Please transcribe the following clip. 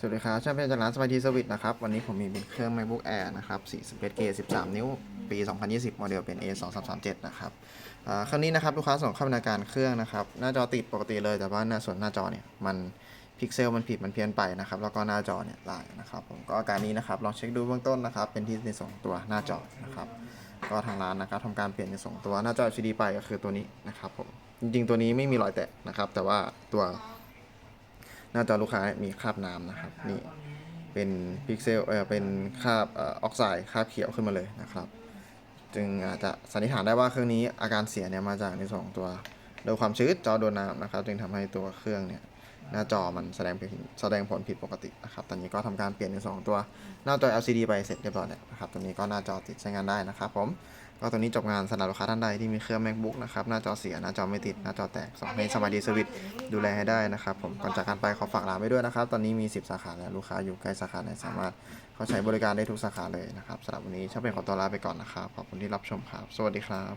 สวัสดีครับช่างเป็นจากร้านสบายดีเซอร์วิสนะครับ วันนี้ผมมีเป็นเครื่อง macbook air นะครับ41 k 13 นิ้ว ปี 2020 โมเดลเป็น a 2 3 3 7นะครับอ่าครั้งนี้นะครับ ลูกค้าส่งเข้าบรรณาการเครื่องนะครับ หน้าจอติดปกติเลย แต่ว่าหน้าส่วนหน้าจอเนี่ย มันพิกเซลมันผิดมันเพี้ยนไปนะครับ แล้วก็หน้าจอเนี่ยลายนะครับ ผมก็อาการนี้นะครับ ลองเช็คดูเบื้องต้นนะครับ เป็นที่ในส่วนของตัวหน้าจอนะครับ ก็ทางร้านนะครับทำการเปลี่ยนในส่วนของตัวหน้าจอ LCD ไปก็คือตัวนี้นะครับผม จริงๆ ตัวนี้ไม่มีรอยแตกนะครับ แต่ว่าตัว หน้าจอลูกค้ามีคราบน้ำนะครับนี่เป็นพิกเซลเออเป็นคราบออกไซด์คราบเขียวขึ้นมาเลยนะครับ จึงอาจจะสันนิษฐานได้ว่าเครื่องนี้อาการเสียเนี่ยมาจากในสองตัว โดยความชื้นจอโดนน้ำนะครับ จึงทำให้ตัวเครื่องเนี่ย หน้าจอมันแสดงเป็นแสดงผลผิดปกตินะครับ ตอนนี้ก็ทำการเปลี่ยนในส่วนของตัวหน้าจอ LCD ไปเสร็จเรียบร้อยแล้วนะครับ ตอนนี้ก็หน้าจอติดใช้งานได้นะครับผม ก็ตอนนี้จบงานสำหรับลูกค้าท่านใดที่มีเครื่อง macbook นะครับ หน้าจอเสีย หน้าจอไม่ติด หน้าจอแตกสองให้สบายดีเซอร์วิสดูแลให้ได้นะครับผม ก่อนจากการไปขอฝากร้านไว้ด้วยนะครับ ตอนนี้มี 10 สาขาแล้ว ลูกค้าอยู่ใกล้สาขาไหนสามารถเข้าใช้บริการได้ทุกสาขาเลยนะครับสำหรับวันนี้ช่างเป็นขอตัวลาไปก่อนนะครับ ขอบคุณที่รับชมครับ สวัสดีครับ